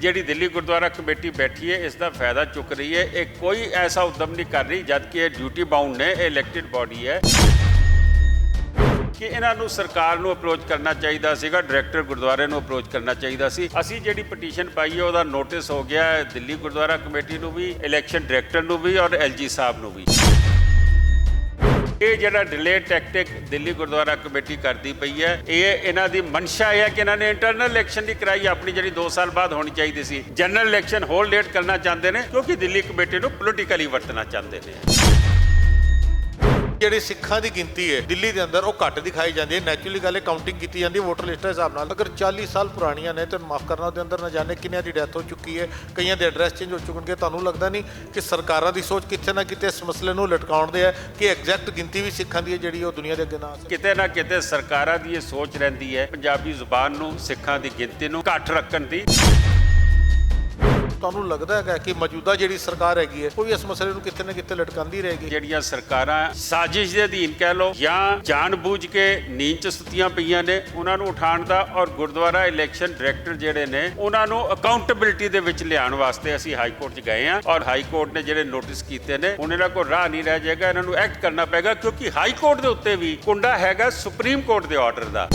ਜਿਹੜੀ ਦਿੱਲੀ ਗੁਰਦੁਆਰਾ ਕਮੇਟੀ ਬੈਠੀ ਹੈ ਇਸ ਦਾ ਫਾਇਦਾ ਚੁੱਕ ਰਹੀ ਹੈ। ਇਹ ਕੋਈ ਐਸਾ ਉਦਮ ਨਹੀਂ ਕਰ ਰਹੀ, ਜਦ ਕਿ ਇਹ ਡਿਊਟੀ ਬਾਉਂਡ ਨੇ, ਇਹ ਇਲੈਕਟਿਡ ਬਾਡੀ ਹੈ। ਕਿ ਇਹਨਾਂ ਨੂੰ ਸਰਕਾਰ ਨੂੰ ਅਪਰੋਚ ਕਰਨਾ ਚਾਹੀਦਾ ਸੀਗਾ ਡਾਇਰੈਕਟਰ ਗੁਰਦੁਆਰੇ ਨੂੰ ਅਪਰੋਚ ਕਰਨਾ ਚਾਹੀਦਾ ਸੀ। ਅਸੀਂ ਜਿਹੜੀ ਪਟੀਸ਼ਨ ਪਾਈ ਹੈ, ਉਹਦਾ ਨੋਟਿਸ ਹੋ ਗਿਆ ਦਿੱਲੀ ਗੁਰਦੁਆਰਾ ਕਮੇਟੀ ਨੂੰ ਵੀ ਇਲੈਕਸ਼ਨ ਡਾਇਰੈਕਟਰ ਨੂੰ ਵੀ ਔਰ ਐਲਜੀ ਸਾਹਿਬ ਨੂੰ ਵੀ। ਇਹ ਜਿਹੜਾ delay tactic Delhi Gurdwara committee ਕਰਦੀ ਪਈ ਹੈ, ਇਹ ਇਹਨਾਂ ਦੀ ਮਨਸ਼ਾ ਇਹ ਹੈ ਕਿ ਇਹਨਾਂ ਨੇ ਇੰਟਰਨਲ ਇਲੈਕਸ਼ਨ ਦੀ ਕਰਾਈ, ਆਪਣੀ ਜਿਹੜੀ 2 ਸਾਲ ਬਾਅਦ ਹੋਣੀ ਚਾਹੀਦੀ ਸੀ। ਜਨਰਲ ਇਲੈਕਸ਼ਨ ਹੋਲ ਲੇਟ ਕਰਨਾ ਚਾਹੁੰਦੇ ਨੇ, ਕਿਉਂਕਿ ਦਿੱਲੀ ਕਮੇਟੀ ਨੂੰ ਪੋਲੀਟੀਕਲੀ ਵਰਤਣਾ ਚਾਹੁੰਦੇ ਨੇ। ਜਿਹੜੀ ਸਿੱਖਾਂ ਦੀ ਗਿਣਤੀ ਹੈ, ਦਿੱਲੀ ਦੇ ਅੰਦਰ ਉਹ ਘੱਟ ਦਿਖਾਈ ਜਾਂਦੀ ਹੈ। ਨੈਚੁਰਲੀ ਗੱਲ ਹੈ ਕਾਊਂਟਿੰਗ ਕੀਤੀ ਜਾਂਦੀ ਹੈ ਵੋਟਰ ਲਿਸਟ ਦੇ ਹਿਸਾਬ ਨਾਲ। ਅਗਰ 40 ਸਾਲ ਪੁਰਾਣੀਆਂ ਨੇ ਤਾਂ ਮਾਫ ਕਰਨਾ ਉਹਦੇ ਅੰਦਰ ਨਾ ਜਾਣੇ ਕਿੰਨਿਆਂ ਦੀ ਡੈਥ ਹੋ ਚੁੱਕੀ ਹੈ। ਕਈਆਂ ਦੇ ਐਡਰੈਸ ਚੇਂਜ ਹੋ ਚੁੱਕਣਗੇ, ਤੁਹਾਨੂੰ ਲੱਗਦਾ ਨਹੀਂ ਕਿ ਸਰਕਾਰਾਂ ਦੀ ਸੋਚ ਕਿੱਥੇ ਨਾ ਕਿਤੇ ਇਸ ਮਸਲੇ ਨੂੰ ਲਟਕਾਉਣ ਦੇ ਹੈ ਕਿ ਐਗਜ਼ੈਕਟ ਗਿਣਤੀ ਵੀ ਸਿੱਖਾਂ ਦੀ ਹੈ ਜਿਹੜੀ ਉਹ ਦੁਨੀਆ ਦੇ ਅੱਗੇ ਨਾ ਕਿਤੇ ਨਾ ਕਿਤੇ ਸਰਕਾਰਾਂ ਦੀ ਇਹ ਸੋਚ ਰਹਿੰਦੀ ਹੈ, ਪੰਜਾਬੀ ਜ਼ੁਬਾਨ ਨੂੰ, ਸਿੱਖਾਂ ਦੀ ਗਿਣਤੀ ਨੂੰ ਘੱਟ ਰੱਖਣ ਦੀ। ਤੁਹਾਨੂੰ ਲੱਗਦਾ ਹੈਗਾ ਕਿ ਮੌਜੂਦਾ ਜਿਹੜੀ ਸਰਕਾਰ ਹੈਗੀ ਹੈ, ਉਹ ਵੀ ਇਸ ਮਸਲੇ ਨੂੰ ਕਿਤੇ ਨਾ ਕਿਤੇ ਲਟਕਾਉਂਦੀ ਰਹੇਗੀ। ਜਿਹੜੀਆਂ ਸਰਕਾਰਾਂ ਸਾਜ਼ਿਸ਼ ਦੇ ਅਧੀਨ ਕਹਿ ਲਓ ਜਾਂ ਜਾਣਬੁੱਝ ਕੇ ਨੀਂਦ ਚ ਸੁੱਤੀਆਂ ਪਈਆਂ ਨੇ, ਉਹਨਾਂ ਨੂੰ ਉਠਾਉਣ ਦਾ ਔਰ ਗੁਰਦੁਆਰਾ ਇਲੈਕਸ਼ਨ ਡਾਇਰੈਕਟਰ ਜਿਹੜੇ ਨੇ, ਉਹਨਾਂ ਨੂੰ ਅਕਾਊਂਟੇਬਿਲਟੀ ਦੇ ਵਿੱਚ ਲਿਆਉਣ ਵਾਸਤੇ ਅਸੀਂ ਹਾਈ ਕੋਰਟ 'ਚ ਗਏ ਹਾਂ ਔਰ ਹਾਈ ਕੋਰਟ ਨੇ ਜਿਹੜੇ ਨੋਟਿਸ ਕੀਤੇ ਨੇ ਹੁਣ ਇਹਨਾਂ ਕੋਲ ਰਾਹ ਨਹੀਂ ਰਹਿ ਜਾਏਗਾ, ਇਹਨਾਂ ਨੂੰ ਐਕਟ ਕਰਨਾ ਪਏਗਾ ਕਿਉਂਕਿ ਹਾਈ ਕੋਰਟ ਦੇ ਉੱਤੇ ਵੀ ਕੁੰਡਾ ਹੈਗਾ ਸੁਪਰੀਮ ਕੋਰਟ ਦੇ ਆਰਡਰ ਦਾ।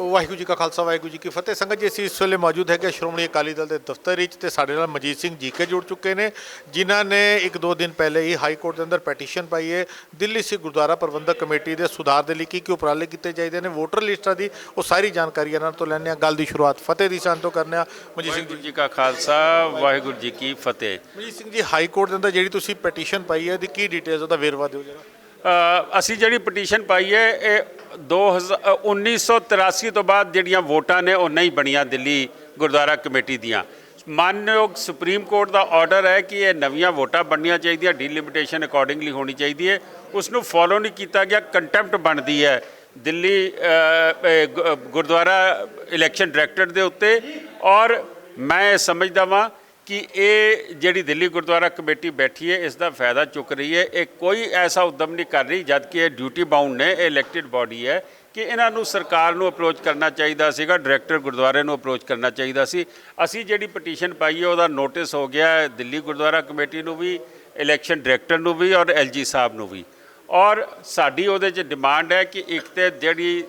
ਵਾਹਿਗੁਰੂ ਜੀ ਕਾ ਖਾਲਸਾ ਵਾਹਿਗੁਰੂ ਜੀ ਕੀ ਫਤਿਹ। ਸੰਗਤ ਜੀ ਅਸੀਂ ਇਸ ਵੇਲੇ ਮੌਜੂਦ ਹੈਗੇ ਸ਼੍ਰੋਮਣੀ ਅਕਾਲੀ ਦਲ ਦੇ ਦਫ਼ਤਰ ਵਿੱਚ ਤੇ ਸਾਡੇ ਨਾਲ ਮਜੀਤ ਸਿੰਘ ਜੀਕੇ ਜੁੜ ਚੁੱਕੇ ਨੇ ਜਿਨ੍ਹਾਂ ਨੇ ਇੱਕ ਦੋ ਦਿਨ ਪਹਿਲੇ ਹੀ ਹਾਈ ਕੋਰਟ ਦੇ ਅੰਦਰ ਪੈਟੀਸ਼ਨ ਪਾਈ ਹੈ। ਦਿੱਲੀ ਸਿੱਖ ਗੁਰਦੁਆਰਾ ਪ੍ਰਬੰਧਕ ਕਮੇਟੀ ਦੇ ਸੁਧਾਰ ਦੇ ਲਈ ਕੀ ਕੀ ਉਪਰਾਲੇ ਕੀਤੇ ਚਾਹੀਦੇ ਨੇ ਵੋਟਰ ਲਿਸਟਾਂ ਦੀ ਉਹ ਸਾਰੀ ਜਾਣਕਾਰੀ ਇਹਨਾਂ ਤੋਂ ਲੈਣੇ ਆ ਗੱਲ ਦੀ ਸ਼ੁਰੂਆਤ ਫਤਿਹ ਦੀ ਸੰਤ ਤੋਂ ਕਰਨੇ ਆ ਮਜੀਤ ਸਿੰਘ ਜੀ। ਜੀ ਕਾ ਖਾਲਸਾ ਵਾਹਿਗੁਰੂ ਜੀ ਕੀ ਫਤਿਹ। ਮਜੀਤ ਸਿੰਘ ਜੀ ਹਾਈ ਕੋਰਟ ਦੇ ਅੰਦਰ ਜਿਹੜੀ ਤੁਸੀਂ ਪੈਟੀਸ਼ਨ ਪਾਈ ਹੈ ਇਹਦੀ ਕੀ ਡਿਟੇਲਸ ਉਹਦਾ ਵੇਰਵਾ ਦਿਓ ਜਰਾ। ਅਸੀਂ ਜਿਹੜੀ ਪਟੀਸ਼ਨ ਪਾਈ ਹੈ ਇਹ 2000 ਅ, 1983 ਤੋਂ ਬਾਅਦ ਜਿਹੜੀਆਂ ਵੋਟਾਂ ਨੇ ਉਹ ਨਹੀਂ ਬਣੀਆਂ ਦਿੱਲੀ ਗੁਰਦੁਆਰਾ ਕਮੇਟੀ ਦੀਆਂ। ਮਾਨਯੋਗ ਸੁਪਰੀਮ ਕੋਰਟ ਦਾ ਆਰਡਰ ਹੈ ਕਿ ਇਹ ਨਵੀਆਂ ਵੋਟਾਂ ਬਣਨੀਆਂ ਚਾਹੀਦੀਆਂ ਡੀਲਿਮਿਟੇਸ਼ਨ ਅਕੋਰਡਿੰਗਲੀ ਹੋਣੀ ਚਾਹੀਦੀ ਹੈ। ਉਸ ਨੂੰ ਫੋਲੋ ਨਹੀਂ ਕੀਤਾ ਗਿਆ ਕੰਟੈਂਪਟ ਬਣਦੀ ਹੈ ਦਿੱਲੀ ਗੁਰਦੁਆਰਾ ਇਲੈਕਸ਼ਨ ਡਾਇਰੈਕਟਰ ਦੇ ਉੱਤੇ। ਔਰ ਮੈਂ ਸਮਝਦਾ ਵਾਂ ਕਿ ਇਹ ਜਿਹੜੀ ਦਿੱਲੀ ਗੁਰਦੁਆਰਾ ਕਮੇਟੀ ਬੈਠੀ ਹੈ, ਇਸ ਦਾ ਫਾਇਦਾ ਚੁੱਕ ਰਹੀ ਹੈ। ਇਹ ਕੋਈ ਐਸਾ ਉਦਮ ਨਹੀਂ ਕਰ ਰਹੀ ਜਦ ਕਿ ਇਹ ਡਿਊਟੀ ਬਾਉਂਡ ਨੇ, ਇਹ ਇਲੈਕਟਿਡ ਬਾਡੀ ਹੈ ਕਿ ਇਹਨਾਂ ਨੂੰ ਸਰਕਾਰ ਨੂੰ ਅਪਰੋਚ ਕਰਨਾ ਚਾਹੀਦਾ ਸੀਗਾ ਡਾਇਰੈਕਟਰ ਗੁਰਦੁਆਰੇ ਨੂੰ ਅਪਰੋਚ ਕਰਨਾ ਚਾਹੀਦਾ ਸੀ। ਅਸੀਂ ਜਿਹੜੀ ਪਟੀਸ਼ਨ ਪਾਈ ਹੈ, ਉਹਦਾ ਨੋਟਿਸ ਹੋ ਗਿਆ ਹੈ ਦਿੱਲੀ ਗੁਰਦੁਆਰਾ ਕਮੇਟੀ ਨੂੰ ਵੀ ਇਲੈਕਸ਼ਨ ਡਾਇਰੈਕਟਰ ਨੂੰ ਵੀ ਔਰ ਐਲਜੀ ਸਾਹਿਬ ਨੂੰ ਵੀ। ਔਰ ਸਾਡੀ ਉਹਦੇ 'ਚ ਡਿਮਾਂਡ ਹੈ ਕਿ ਇੱਕ ਤੇ ਜਿਹੜੀ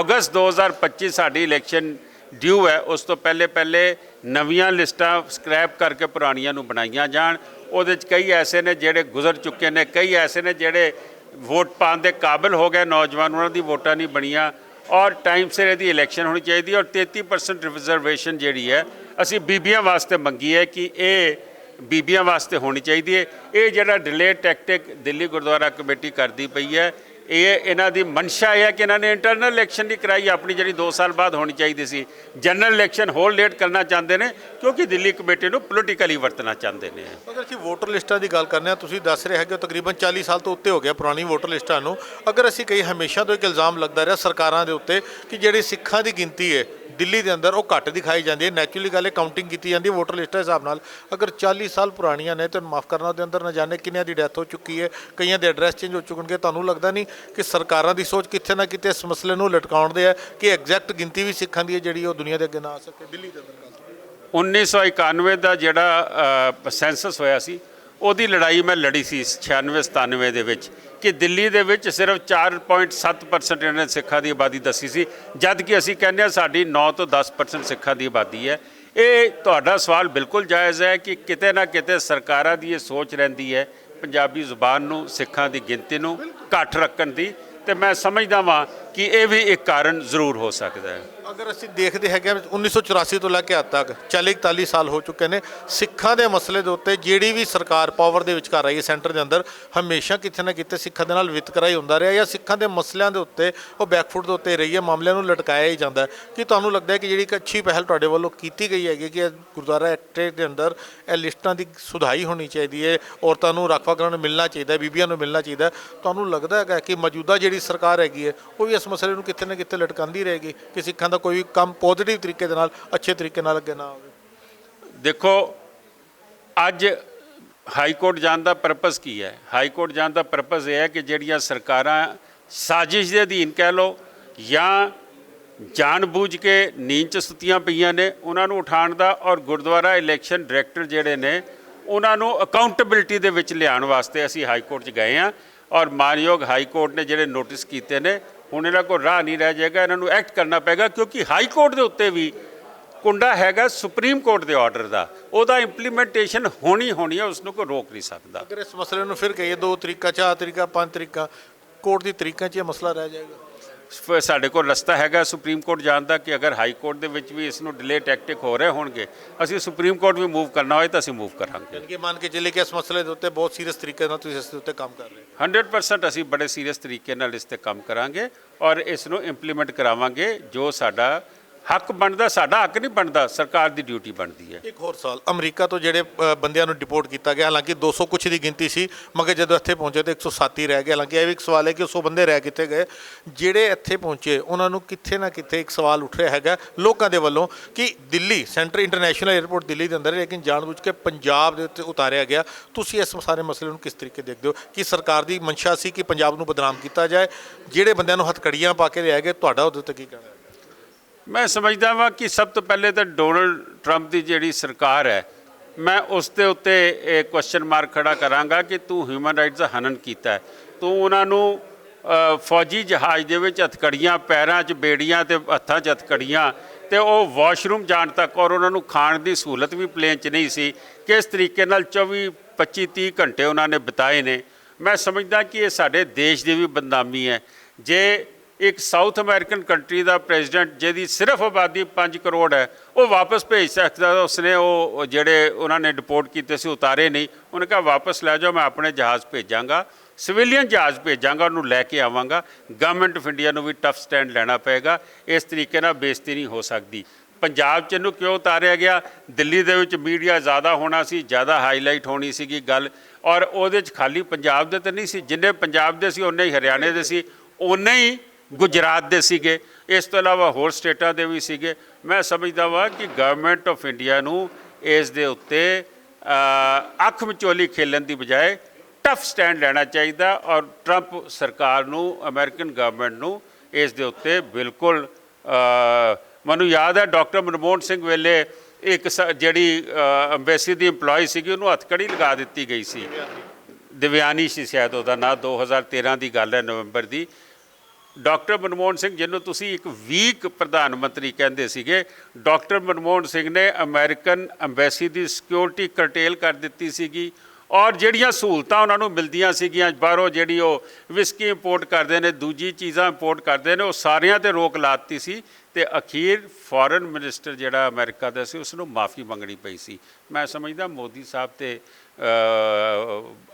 ਅਗਸਤ 2025 ਸਾਡੀ ਇਲੈਕਸ਼ਨ ਡਿਊ ਹੈ, ਉਸ ਤੋਂ ਪਹਿਲੇ ਪਹਿਲੇ ਨਵੀਆਂ ਲਿਸਟਾਂ ਸਕ੍ਰੈਪ ਕਰਕੇ ਪੁਰਾਣੀਆਂ ਨੂੰ ਬਣਾਈਆਂ ਜਾਣ। ਉਹਦੇ 'ਚ ਕਈ ਐਸੇ ਨੇ ਜਿਹੜੇ ਗੁਜ਼ਰ ਚੁੱਕੇ ਨੇ, ਕਈ ਐਸੇ ਨੇ ਜਿਹੜੇ ਵੋਟ ਪਾਉਣ ਦੇ ਕਾਬਿਲ ਹੋ ਗਏ ਨੌਜਵਾਨ, ਉਹਨਾਂ ਦੀ ਵੋਟਾਂ ਨਹੀਂ ਬਣੀਆਂ। ਔਰ ਟਾਈਮ ਸਿਰ ਇਹਦੀ ਇਲੈਕਸ਼ਨ ਹੋਣੀ ਚਾਹੀਦੀ ਔਰ 33% ਰਿਜ਼ਰਵੇਸ਼ਨ ਜਿਹੜੀ ਹੈ, ਅਸੀਂ ਬੀਬੀਆਂ ਵਾਸਤੇ ਮੰਗੀ ਹੈ ਕਿ ਇਹ ਬੀਬੀਆਂ ਵਾਸਤੇ ਹੋਣੀ ਚਾਹੀਦੀ ਹੈ। ਇਹ ਜਿਹੜਾ delay tactic Delhi Gurdwara committee ਕਰਦੀ ਪਈ ਹੈ ਇਹ ਇਹਨਾਂ ਦੀ ਮਨਸ਼ਾ ਇਹ ਹੈ ਕਿ ਇਹਨਾਂ ਨੇ ਇੰਟਰਨਲ ਇਲੈਕਸ਼ਨ ਦੀ ਕਰਾਈ, ਆਪਣੀ ਜਿਹੜੀ 2 ਸਾਲ ਬਾਅਦ ਹੋਣੀ ਚਾਹੀਦੀ ਸੀ। ਜਨਰਲ ਇਲੈਕਸ਼ਨ ਹੋਲ ਲੇਟ ਕਰਨਾ ਚਾਹੁੰਦੇ ਨੇ, ਕਿਉਂਕਿ ਦਿੱਲੀ ਕਮੇਟੀ ਨੂੰ ਪੋਲੀਟੀਕਲੀ ਵਰਤਣਾ ਚਾਹੁੰਦੇ ਨੇ। ਅਗਰ ਅਸੀਂ ਵੋਟਰ ਲਿਸਟਾਂ ਦੀ ਗੱਲ ਕਰਨੇ ਆ, ਤੁਸੀਂ ਦੱਸ ਰਹੇ ਹੈਗੇ ਹੋ, ਤਕਰੀਬਨ 40 ਸਾਲ ਤੋਂ ਉੱਤੇ ਹੋ ਗਿਆ ਪੁਰਾਣੀ ਵੋਟਰ ਲਿਸਟਾਂ ਨੂੰ। ਅਗਰ ਅਸੀਂ ਕਈ ਹਮੇਸ਼ਾ ਤੋਂ ਇੱਕ ਇਲਜ਼ਾਮ ਲੱਗਦਾ ਰਿਹਾ ਸਰਕਾਰਾਂ ਦੇ ਉੱਤੇ ਕਿ ਜਿਹੜੀ ਸਿੱਖਾਂ ਦੀ ਗਿਣਤੀ ਹੈ, ਦਿੱਲੀ ਦੇ ਅੰਦਰ ਉਹ ਘੱਟ ਦਿਖਾਈ ਜਾਂਦੀ ਹੈ ਨੈਚੁਰਲੀ ਗੱਲ ਹੈ ਕਾਊਂਟਿੰਗ ਕੀਤੀ ਜਾਂਦੀ ਹੈ ਵੋਟਰ ਲਿਸਟ ਦੇ ਹਿਸਾਬ ਨਾਲ। ਅਗਰ 40 ਸਾਲ ਪੁਰਾਣੀਆਂ ਨੇ, ਤਾਂ ਮਾਫ ਕਰਨਾ, ਉਹਦੇ ਅੰਦਰ ਨਾ ਜਾਣੇ ਕਿੰਨਿਆਂ ਦੀ ਡੈਥ ਹੋ ਚੁੱਕੀ ਹੈ, ਕਈਆਂ ਦੇ ਐਡਰੈਸ ਚੇਂਜ ਹੋ ਚੁੱਕਣਗੇ, ਤੁਹਾਨੂੰ ਲੱਗਦਾ ਨਹੀਂ? ਕਿ ਸਰਕਾਰਾਂ ਦੀ ਸੋਚ ਕਿੱਥੇ ਨਾ ਕਿਤੇ ਇਸ ਮਸਲੇ ਨੂੰ ਲਟਕਾਉਣ ਦੇ ਹੈ ਕਿ ਐਗਜ਼ੈਕਟ ਗਿਣਤੀ ਵੀ ਸਿੱਖਾਂ ਦੀ ਹੈ ਜਿਹੜੀ ਉਹ ਦੁਨੀਆ ਦੇ ਅੱਗੇ ਨਾ ਆ ਸਕੇ, ਦਿੱਲੀ ਦੇ ਅੰਦਰ ਗੱਲ 1991 ਦਾ ਜਿਹੜਾ ਸੈਂਸਸ ਹੋਇਆ ਸੀ, ਉਹਦੀ ਲੜਾਈ ਮੈਂ ਲੜੀ ਸੀ 96 97 ਦੇ ਵਿੱਚ, ਕਿ ਦਿੱਲੀ ਦੇ ਵਿੱਚ ਸਿਰਫ 4.7% ਇਹਨਾਂ ਨੇ ਸਿੱਖਾਂ ਦੀ ਆਬਾਦੀ ਦੱਸੀ ਸੀ, ਜਦ ਕਿ ਅਸੀਂ ਕਹਿੰਦੇ ਹਾਂ ਸਾਡੀ 9 ਤੋਂ 10% ਸਿੱਖਾਂ ਦੀ ਆਬਾਦੀ ਹੈ। ਇਹ ਤੁਹਾਡਾ ਸਵਾਲ ਬਿਲਕੁਲ ਜਾਇਜ਼ ਹੈ ਕਿ ਕਿਤੇ ਨਾ ਕਿਤੇ ਸਰਕਾਰਾਂ ਦੀ ਇਹ ਸੋਚ ਰਹਿੰਦੀ ਹੈ, ਪੰਜਾਬੀ ਜ਼ੁਬਾਨ ਨੂੰ, ਸਿੱਖਾਂ ਦੀ ਗਿਣਤੀ ਨੂੰ ਘੱਟ ਰੱਖਣ ਦੀ ਤੇ ਮੈਂ ਸਮਝਦਾ ਵਾਂ ਕਿ ਇਹ ਵੀ ਇੱਕ ਕਾਰਨ ਜ਼ਰੂਰ ਹੋ ਸਕਦਾ ਹੈ। ਅਗਰ ਅਸੀਂ ਦੇਖਦੇ ਹੈਗੇ ਹਾਂ 1984 ਤੋਂ ਲੈ ਕੇ ਅੱਜ ਤੱਕ 40 41 ਸਾਲ ਹੋ ਚੁੱਕੇ ਨੇ, ਸਿੱਖਾਂ ਦੇ ਮਸਲੇ ਦੇ ਉੱਤੇ ਜਿਹੜੀ ਵੀ ਸਰਕਾਰ ਪਾਵਰ ਦੇ ਵਿਚਕਾਰ ਆਈ ਹੈ ਸੈਂਟਰ ਦੇ ਅੰਦਰ, ਹਮੇਸ਼ਾ ਕਿਤੇ ਨਾ ਕਿਤੇ ਸਿੱਖਾਂ ਦੇ ਨਾਲ ਵਿਤਕਰਾ ਹੀ ਹੁੰਦਾ ਰਿਹਾ ਜਾਂ ਸਿੱਖਾਂ ਦੇ ਮਸਲਿਆਂ ਦੇ ਉੱਤੇ, ਉਹ ਬੈਕਫੁੱਟ ਦੇ ਉੱਤੇ ਰਹੀ ਹੈ, ਮਾਮਲਿਆਂ ਨੂੰ ਲਟਕਾਇਆ ਹੀ ਜਾਂਦਾ ਕਿ ਤੁਹਾਨੂੰ ਲੱਗਦਾ ਹੈ ਕਿ ਜਿਹੜੀ ਇੱਕ ਅੱਛੀ ਪਹਿਲ ਤੁਹਾਡੇ ਵੱਲੋਂ ਕੀਤੀ ਗਈ ਹੈਗੀ ਕਿ ਗੁਰਦੁਆਰਾ ਐਕਟ ਦੇ ਅੰਦਰ ਇਹ ਲਿਸਟਾਂ ਦੀ ਸੁਧਾਈ ਹੋਣੀ ਚਾਹੀਦੀ ਹੈ, ਔਰਤਾਂ ਨੂੰ ਰਾਖਵਾਂਕਰਨ ਨੂੰ ਮਿਲਣਾ ਚਾਹੀਦਾ ਬੀਬੀਆਂ ਨੂੰ ਮਿਲਣਾ ਚਾਹੀਦਾ ਤੁਹਾਨੂੰ ਲੱਗਦਾ ਹੈਗਾ ਕਿ ਮੌਜੂਦਾ ਜਿਹੜੀ ਸਰਕਾਰ ਹੈਗੀ ਹੈ, ਉਹ ਵੀ ਇਸ ਮਸਲੇ ਨੂੰ ਕਿਤੇ ਨਾ ਕਿਤੇ ਲਟਕਾਉਂਦੀ ਰਹੇਗੀ ਕਿ ਸਿੱਖਾਂ ਦਾ ਕੋਈ ਵੀ ਕੰਮ ਪੋਜ਼ਿਟਿਵ ਤਰੀਕੇ ਦੇ ਨਾਲ, ਅੱਛੇ ਤਰੀਕੇ ਨਾਲ ਅੱਗੇ ਨਾ ਹੋਵੇ ਦੇਖੋ, ਅੱਜ ਹਾਈ ਕੋਰਟ ਜਾਣ ਦਾ ਪਰਪਸ ਕੀ ਹੈ? ਹਾਈ ਕੋਰਟ ਜਾਣ ਦਾ ਪਰਪਸ ਇਹ ਹੈ ਕਿ ਜਿਹੜੀਆਂ ਸਰਕਾਰਾਂ ਸਾਜ਼ਿਸ਼ ਦੇ ਅਧੀਨ ਕਹਿ ਲਓ ਜਾਂ ਜਾਣਬੁੱਝ ਕੇ ਨੀਂਦ 'ਚ ਸੁੱਤੀਆਂ ਪਈਆਂ ਨੇ, ਉਹਨਾਂ ਨੂੰ ਉਠਾਉਣ ਦਾ ਔਰ ਗੁਰਦੁਆਰਾ ਇਲੈਕਸ਼ਨ ਡਾਇਰੈਕਟਰ ਜਿਹੜੇ ਨੇ, ਉਹਨਾਂ ਨੂੰ ਅਕਾਊਂਟੇਬਿਲਟੀ ਦੇ ਵਿੱਚ ਲਿਆਉਣ ਵਾਸਤੇ ਅਸੀਂ ਹਾਈ ਕੋਰਟ 'ਚ ਗਏ ਆ ਔਰ ਮਾਨਯੋਗ ਹਾਈ ਕੋਰਟ ਨੇ ਜਿਹੜੇ ਨੋਟਿਸ ਕੀਤੇ ਨੇ ਹੁਣ ਇਹਨਾਂ ਕੋਲ ਰਾਹ ਨਹੀਂ ਰਹਿ ਜਾਏਗਾ, ਇਹਨਾਂ ਨੂੰ ਐਕਟ ਕਰਨਾ ਪਏਗਾ, ਕਿਉਂਕਿ ਹਾਈ ਕੋਰਟ ਦੇ ਉੱਤੇ ਵੀ ਕੁੰਡਾ ਹੈਗਾ ਸੁਪਰੀਮ ਕੋਰਟ ਦੇ ਆਰਡਰ ਦਾ। ਉਹਦਾ ਇੰਪਲੀਮੈਂਟੇਸ਼ਨ ਹੋਣੀ ਹੋਣੀ ਹੈ ਉਸ ਨੂੰ ਕੋਈ ਰੋਕ ਨਹੀਂ ਸਕਦਾ। ਅਗਰ ਇਸ ਮਸਲੇ ਨੂੰ ਫਿਰ ਕਹੀਏ ਦੋ ਤਰੀਕਾ, ਚਾਰ ਤਰੀਕਾ, ਪੰਜ ਤਰੀਕਾ ਕੋਰਟ ਦੀ ਤਰੀਕਾਂ 'ਚ ਇਹ ਮਸਲਾ ਰਹਿ ਜਾਏਗਾ। ਸਾਡੇ ਕੋਲ ਰਸਤਾ ਹੈਗਾ ਸੁਪਰੀਮ ਕੋਰਟ ਜਾਣ ਦਾ ਕਿ ਅਗਰ ਹਾਈ ਕੋਰਟ ਦੇ ਵਿੱਚ ਵੀ ਇਸ ਨੂੰ ਡਿਲੇ ਟੈਕਟਿਕ ਹੋ ਰਹੇ ਹੋਣਗੇ ਅਸੀਂ ਸੁਪਰੀਮ ਕੋਰਟ ਵੀ ਮੂਵ ਕਰਨਾ ਹੋਏ ਤਾਂ ਅਸੀਂ ਮੂਵ ਕਰਾਂਗੇ। ਕਿ ਮੰਨ ਕੇ ਚੱਲੇ ਕਿ ਇਸ ਮਸਲੇ ਦੇ ਉੱਤੇ ਬਹੁਤ ਸੀਰੀਅਸ ਤਰੀਕੇ ਨਾਲ ਤੁਸੀਂ ਇਸ ਦੇ ਉੱਤੇ ਕੰਮ ਕਰ ਰਹੇ ਹੋ। 100% ਅਸੀਂ ਬੜੇ ਸੀਰੀਅਸ ਤਰੀਕੇ ਨਾਲ ਇਸ ਤੇ ਕੰਮ ਕਰਾਂਗੇ ਔਰ ਇਸ ਨੂੰ ਇੰਪਲੀਮੈਂਟ ਕਰਾਵਾਂਗੇ ਜੋ ਸਾਡਾ ਹੱਕ ਬਣਦਾ ਸਾਡਾ ਹੱਕ ਨਹੀਂ ਬਣਦਾ ਸਰਕਾਰ ਦੀ ਡਿਊਟੀ ਬਣਦੀ ਹੈ। ਇੱਕ ਹੋਰ ਸਵਾਲ ਅਮਰੀਕਾ ਤੋਂ ਜਿਹੜੇ ਅ, ਬੰਦਿਆਂ ਨੂੰ ਡਿਪੋਰਟ ਕੀਤਾ ਗਿਆ ਹਾਲਾਂਕਿ 200 ਕੁਛ ਦੀ ਗਿਣਤੀ ਸੀ ਮਗਰ ਜਦੋਂ ਇੱਥੇ ਪਹੁੰਚੇ ਤਾਂ 107 ਹੀ ਰਹਿ ਗਏ ਹਾਲਾਂਕਿ ਇਹ ਵੀ ਇੱਕ ਸਵਾਲ ਹੈ ਕਿ 100 ਬੰਦੇ ਰਹਿ ਕਿੱਥੇ ਗਏ। ਜਿਹੜੇ ਇੱਥੇ ਪਹੁੰਚੇ ਉਹਨਾਂ ਨੂੰ ਕਿੱਥੇ ਨਾ ਕਿੱਥੇ ਇੱਕ ਸਵਾਲ ਉੱਠ ਰਿਹਾ ਹੈਗਾ ਲੋਕਾਂ ਦੇ ਵੱਲੋਂ ਕਿ Delhi centre international airport Delhi ਦੇ ਅੰਦਰ ਹੈ ਲੇਕਿਨ ਜਾਣਬੁੱਝ ਕੇ ਪੰਜਾਬ ਦੇ ਉੱਤੇ ਉਤਾਰਿਆ ਗਿਆ। ਤੁਸੀਂ ਇਸ ਸਾਰੇ ਮਸਲੇ ਨੂੰ ਕਿਸ ਤਰੀਕੇ ਦੇਖਦੇ ਹੋ? ਕਿ ਸਰਕਾਰ ਦੀ ਮਨਸ਼ਾ ਸੀ ਕਿ ਪੰਜਾਬ ਨੂੰ ਬਦਨਾਮ ਕੀਤਾ ਜਾਏ? ਜਿਹੜੇ ਬੰਦਿਆਂ ਨੂੰ ਹੱਥਕੜੀਆਂ ਪਾ ਕੇ ਲਿਆਏ ਗਏ ਤੁਹਾਡਾ ਉਹਦੇ ਉੱਤੇ ਕੀ ਕਹਿਣਾ ਹੈ? ਮੈਂ ਸਮਝਦਾ ਵਾਂ ਕਿ ਸਭ ਤੋਂ ਪਹਿਲੇ ਤਾਂ ਡੋਨਲਡ ਟਰੰਪ ਦੀ ਜਿਹੜੀ ਸਰਕਾਰ ਹੈ, ਮੈਂ ਉਸ ਦੇ ਉੱਤੇ ਇਹ ਕੁਐਸਚਨ ਮਾਰਕ ਖੜਾ ਕਰਾਂਗਾ ਕਿ ਤੂੰ ਹਿਊਮਨ ਰਾਈਟਸ ਦਾ ਹਨਨ ਕੀਤਾ ਹੈ। ਤੂੰ ਉਹਨਾਂ ਨੂੰ ਫੌਜੀ ਜਹਾਜ਼ ਦੇ ਵਿੱਚ ਹਥਕੜੀਆਂ, ਪੈਰਾਂ 'ਚ ਬੇੜੀਆਂ ਤੇ ਹੱਥਾਂ 'ਚ ਹਥਕੜੀਆਂ ਤੇ ਉਹ ਵਾਸ਼ਰੂਮ ਜਾਣ ਤੱਕ ਔਰ ਉਹਨਾਂ ਨੂੰ ਖਾਣ ਦੀ ਸਹੂਲਤ ਵੀ ਪਲੇਨ 'ਚ ਨਹੀਂ ਸੀ, ਕਿਸ ਤਰੀਕੇ ਨਾਲ 24 25 30 ਘੰਟੇ ਉਹਨਾਂ ਨੇ ਬਿਤਾਏ ਨੇ। ਮੈਂ ਸਮਝਦਾ ਕਿ ਇਹ ਸਾਡੇ ਦੇਸ਼ ਦੀ ਵੀ ਬਦਨਾਮੀ ਹੈ। ਜੇ ਇੱਕ ਸਾਊਥ ਅਮਰੀਕਨ ਕੰਟਰੀ ਦਾ ਪ੍ਰੈਜ਼ੀਡੈਂਟ, ਜਿਹਦੀ ਸਿਰਫ ਆਬਾਦੀ 5 ਕਰੋੜ ਹੈ, ਉਹ ਵਾਪਸ ਭੇਜ ਸਕਦਾ ਉਸਨੇ ਉਹ ਉਹ ਜਿਹੜੇ ਉਹਨਾਂ ਨੇ ਡਿਪੋਰਟ ਕੀਤੇ ਸੀ, ਉਤਾਰੇ ਨਹੀਂ। ਉਹਨੇ ਕਿਹਾ, ਵਾਪਸ ਲੈ ਜਾਓ, ਮੈਂ ਆਪਣੇ ਜਹਾਜ਼ ਭੇਜਾਂਗਾ, ਸਿਵਿਲੀਅਨ ਜਹਾਜ਼ ਭੇਜਾਂਗਾ, ਉਹਨੂੰ ਲੈ ਕੇ ਆਵਾਂਗਾ। ਗਵਰਨਮੈਂਟ ਆਫ ਇੰਡੀਆ ਨੂੰ ਵੀ ਟਫ ਸਟੈਂਡ ਲੈਣਾ ਪਏਗਾ। ਇਸ ਤਰੀਕੇ ਨਾਲ ਬੇਇੱਜ਼ਤੀ ਨਹੀਂ ਹੋ ਸਕਦੀ। ਪੰਜਾਬ 'ਚ ਇਹਨੂੰ ਕਿਉਂ ਉਤਾਰਿਆ ਗਿਆ? ਦਿੱਲੀ ਦੇ ਵਿੱਚ ਮੀਡੀਆ ਜ਼ਿਆਦਾ ਹੋਣਾ ਸੀ, ਜ਼ਿਆਦਾ ਹਾਈਲਾਈਟ ਹੋਣੀ ਸੀਗੀ ਗੱਲ। ਔਰ ਉਹਦੇ 'ਚ ਖਾਲੀ ਪੰਜਾਬ ਦੇ ਤਾਂ ਨਹੀਂ ਸੀ। ਜਿੰਨੇ ਪੰਜਾਬ ਦੇ ਸੀ ਉਨੇ ਹੀ ਹਰਿਆਣੇ ਦੇ ਸੀ। ਉਨੇ ਹੀ ਗੁਜਰਾਤ ਦੇ ਸੀਗੇ ਇਸ ਤੋਂ ਇਲਾਵਾ ਹੋਰ ਸਟੇਟਾਂ ਦੇ ਵੀ ਸੀਗੇ। ਮੈਂ ਸਮਝਦਾ ਵਾਂ ਕਿ ਗਵਰਨਮੈਂਟ ਆਫ ਇੰਡੀਆ ਨੂੰ ਇਸ ਦੇ ਉੱਤੇ ਅੱਖ ਵਿਚੋਲੀ ਖੇਲਣ ਦੀ ਬਜਾਏ ਟਫ ਸਟੈਂਡ ਲੈਣਾ ਚਾਹੀਦਾ ਔਰ ਟਰੰਪ ਸਰਕਾਰ ਨੂੰ ਅਮਰੀਕਨ ਗਵਰਨਮੈਂਟ ਨੂੰ ਇਸ ਦੇ ਉੱਤੇ ਬਿਲਕੁਲ ਮੈਨੂੰ ਯਾਦ ਹੈ ਡਾਕਟਰ ਮਨਮੋਹਨ ਸਿੰਘ ਵੇਲੇ ਇੱਕ ਜਿਹੜੀ ਅੰਬੈਸੀ ਦੀ EMPLOYE ਸੀਗੀ ਉਹਨੂੰ ਹੱਥਕੜੀ ਲਗਾ ਦਿੱਤੀ ਗਈ ਸੀ। ਦਿਵਿਆਨੀ। ਸੀ ਸ਼ਾਇਦ ਉਹਦਾ ਨਾਂ 2013 ਦੀ ਗੱਲ ਹੈ ਨਵੰਬਰ ਦੀ। ਡਾਕਟਰ ਮਨਮੋਹਨ ਸਿੰਘ, ਜਿਹਨੂੰ ਤੁਸੀਂ ਇੱਕ ਵੀਕ ਪ੍ਰਧਾਨ ਮੰਤਰੀ ਕਹਿੰਦੇ ਸੀਗੇ, ਡਾਕਟਰ ਮਨਮੋਹਨ ਸਿੰਘ ਨੇ ਅਮਰੀਕਨ ਐਮਬੈਸੀ ਦੀ ਸਿਕਿਉਰਿਟੀ ਕਰਟੇਲ ਕਰ ਦਿੱਤੀ ਸੀਗੀ ਔਰ ਜਿਹੜੀਆਂ ਸਹੂਲਤਾਂ ਉਹਨਾਂ ਨੂੰ ਮਿਲਦੀਆਂ ਸੀਗੀਆਂ, ਬਾਹਰੋਂ ਜਿਹੜੀ ਉਹ ਵਿਸਕੀ ਇੰਪੋਰਟ ਕਰਦੇ ਨੇ, ਦੂਜੀ ਚੀਜ਼ਾਂ ਇੰਪੋਰਟ ਕਰਦੇ ਨੇ, ਉਹ ਸਾਰਿਆਂ ਤੇ ਰੋਕ ਲਾਤੀ ਸੀ ਤੇ ਅਖੀਰ ਫੋਰਨ ਮਿਨਿਸਟਰ ਜਿਹੜਾ ਅਮਰੀਕਾ ਦਾ ਸੀ ਉਸ ਨੂੰ ਮਾਫੀ ਮੰਗਣੀ ਪਈ ਸੀ। ਮੈਂ ਸਮਝਦਾ ਮੋਦੀ ਸਾਹਿਬ ਤੇ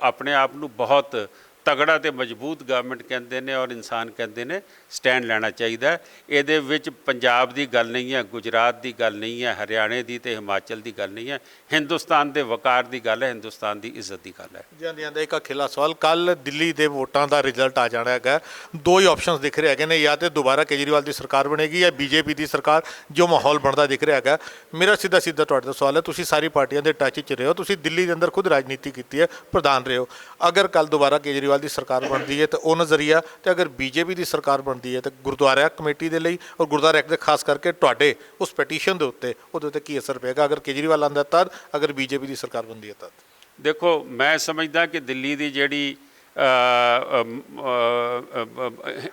ਆਪਣੇ ਆਪ ਨੂੰ ਬਹੁਤ ਤਗੜਾ ਤੇ ਮਜ਼ਬੂਤ ਗਵਰਨਮੈਂਟ ਕਹਿੰਦੇ ਨੇ ਔਰ ਇਨਸਾਨ ਕਹਿੰਦੇ ਨੇ ਸਟੈਂਡ ਲੈਣਾ ਚਾਹੀਦਾ ਇਹਦੇ ਵਿੱਚ ਪੰਜਾਬ ਦੀ ਗੱਲ ਨਹੀਂ ਹੈ, ਗੁਜਰਾਤ ਦੀ ਗੱਲ ਨਹੀਂ ਹੈ, ਹਰਿਆਣੇ ਦੀ ਤੇ ਹਿਮਾਚਲ ਦੀ ਗੱਲ ਨਹੀਂ ਹੈ। ਹਿੰਦੁਸਤਾਨ ਦੇ ਵਕਾਰ ਦੀ ਗੱਲ ਹੈ, ਹਿੰਦੁਸਤਾਨ ਦੀ ਇੱਜ਼ਤ ਦੀ ਗੱਲ ਹੈ। ਜਾਂਦੇ ਜਾਂਦੇ ਇੱਕ ਅਖਿਲਾ ਸਵਾਲ ਕੱਲ ਦਿੱਲੀ ਦੇ ਵੋਟਾਂ ਦਾ ਰਿਜ਼ਲਟ ਆ ਜਾਣਾ ਹੈਗਾ। ਦੋ ਹੀ ਆਪਸ਼ਨਸ ਦਿਖ ਰਹੇ ਹੈਗੇ ਨੇ, ਜਾਂ ਤੇ ਦੁਬਾਰਾ ਕੇਜਰੀਵਾਲ ਦੀ ਸਰਕਾਰ ਬਣੇਗੀ ਜਾਂ ਬੀਜੇਪੀ ਦੀ ਸਰਕਾਰ, ਜੋ ਮਾਹੌਲ ਬਣਦਾ ਦਿਖ ਰਿਹਾ ਹੈਗਾ। ਮੇਰਾ ਸਿੱਧਾ ਸਿੱਧਾ ਤੁਹਾਡੇ ਤੋਂ ਸਵਾਲ ਹੈ, ਤੁਸੀਂ ਸਾਰੀ ਪਾਰਟੀਆਂ ਦੇ ਟੱਚ 'ਚ ਰਹੇ ਹੋ, ਤੁਸੀਂ ਦਿੱਲੀ ਦੇ ਅੰਦਰ ਖੁਦ ਰਾਜਨੀਤੀ ਕੀਤੀ ਹੈ, ਪ੍ਰਧਾਨ ਰਹੇ ਹੋ। ਅਗਰ ਕੱਲ ਦੁਬਾਰਾ ਕੇਜਰੀਵਾਲ ਦੀ ਸਰਕਾਰ ਬਣਦੀ ਹੈ ਤਾਂ ਉਹ ਨਜ਼ਰੀਆ ਤੇ ਅਗਰ ਬੀਜੇਪੀ ਦੀ ਸਰਕਾਰ ਬਣਦੀ ਹੈ ਤਾਂ ਗੁਰਦੁਆਰਾ ਕਮੇਟੀ ਦੇ ਲਈ ਔਰ ਗੁਰਦੁਆਰਾ ਐਕਟ ਦੇ ਖਾਸ ਕਰਕੇ ਤੁਹਾਡੇ ਉਸ ਪਟੀਸ਼ਨ ਦੇ ਉੱਤੇ ਉਹਦੇ ਉੱਤੇ ਕੀ ਅਸਰ ਪਏਗਾ? ਅਗਰ ਕੇਜਰੀਵਾਲ ਆਂਦਾ ਤਦ, ਅਗਰ ਬੀਜੇਪੀ ਦੀ ਸਰਕਾਰ ਬਣਦੀ ਹੈ ਤਦ। ਦੇਖੋ, ਮੈਂ ਸਮਝਦਾ ਕਿ ਦਿੱਲੀ ਦੀ ਜਿਹੜੀ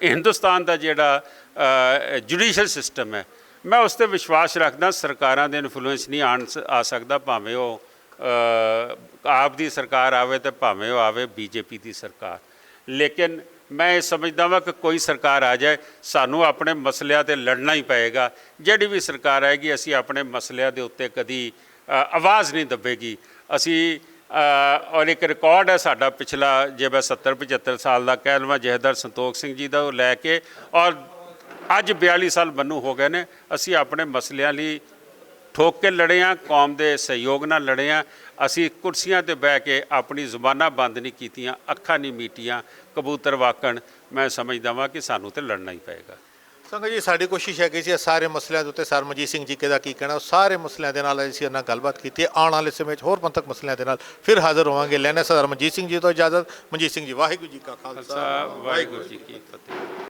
ਹਿੰਦੁਸਤਾਨ ਦਾ ਜਿਹੜਾ ਜੁਡੀਸ਼ੀਅਲ ਸਿਸਟਮ ਹੈ, ਮੈਂ ਉਸ ਤੇ ਵਿਸ਼ਵਾਸ ਰੱਖਦਾ, ਸਰਕਾਰਾਂ ਦੇ ਇਨਫਲੂਐਂਸ ਨਹੀਂ ਆਣ ਆ ਸਕਦਾ, ਭਾਵੇਂ ਉਹ ਆਪ ਦੀ ਸਰਕਾਰ ਆਵੇ ਤੇ ਭਾਵੇਂ ਉਹ ਆਵੇ, ਬੀਜੇਪੀ ਦੀ ਸਰਕਾਰ। ਲੇਕਿਨ ਮੈਂ ਇਹ ਸਮਝਦਾ ਵਾਂ ਕਿ ਕੋਈ ਸਰਕਾਰ ਆ ਜਾਏ, ਸਾਨੂੰ ਆਪਣੇ ਮਸਲਿਆਂ ਤੇ ਲੜਨਾ ਹੀ ਪਏਗਾ। ਜਿਹੜੀ ਵੀ ਸਰਕਾਰ ਆਏਗੀ, ਅਸੀਂ ਆਪਣੇ ਮਸਲਿਆਂ ਦੇ ਉੱਤੇ ਕਦੀ ਆਵਾਜ਼ ਨਹੀਂ ਦੱਬੇਗੀ। ਅਸੀਂ ਔਰ ਇੱਕ ਰਿਕਾਰਡ ਹੈ ਸਾਡਾ ਪਿਛਲਾ, ਜੇ ਮੈਂ 70 75 ਸਾਲ ਦਾ ਕਹਿ ਲਵਾਂ, ਜਹਦਰ ਸੰਤੋਖ ਸਿੰਘ ਜੀ ਦਾ, ਉਹ ਲੈ ਕੇ, ਔਰ ਅੱਜ 42 ਸਾਲ ਬੰਨੂ ਹੋ ਗਏ ਨੇ, ਅਸੀਂ ਆਪਣੇ ਮਸਲਿਆਂ ਲਈ ਠੋਕ ਕੇ ਲੜੇ ਆ ਕੌਮ ਦੇ ਸਹਿਯੋਗ ਨਾਲ ਲੜੇ ਆ ਅਸੀਂ ਕੁਰਸੀਆਂ ਤੇ ਬਹਿ ਕੇ ਆਪਣੀ ਜ਼ੁਬਾਨਾਂ ਬੰਦ ਨਹੀਂ ਕੀਤੀਆਂ ਅੱਖਾਂ ਨਹੀਂ ਮੀਟੀਆਂ ਕਬੂਤਰ ਵਾਕਣ ਮੈਂ ਸਮਝਦਾ ਵਾਂ ਕਿ ਸਾਨੂੰ ਤੇ ਲੜਨਾ ਹੀ ਪਏਗਾ। ਸੰਗਤ ਜੀ ਸਾਡੀ ਕੋਸ਼ਿਸ਼ ਹੈਗੀ ਸੀ ਇਹ ਸਾਰੇ ਮਸਲਿਆਂ ਦੇ ਉੱਤੇ ਸਰਮਜੀਤ ਸਿੰਘ ਜੀ ਦਾ ਕੀ ਕਹਿਣਾ ਸਾਰੇ ਮਸਲਿਆਂ ਦੇ ਨਾਲ ਅਸੀਂ ਇਹਨਾਂ ਨਾਲ ਗੱਲਬਾਤ ਕੀਤੀ ਹੈ ਆਉਣ ਵਾਲੇ ਸਮੇਂ 'ਚ ਹੋਰ ਪੰਥਕ ਮਸਲਿਆਂ ਦੇ ਨਾਲ ਫਿਰ ਹਾਜ਼ਰ ਹੋਵਾਂਗੇ। ਲੈਣੇ ਸਰਮਜੀਤ ਸਿੰਘ ਜੀ ਤੋਂ ਇਜਾਜ਼ਤ ਮਨਜੀਤ ਸਿੰਘ ਜੀ ਵਾਹਿਗੁਰੂ ਜੀ ਕਾ ਖਾਲਸਾ ਵਾਹਿਗੁਰੂ ਜੀ ਕੀ ਫਤਿਹ।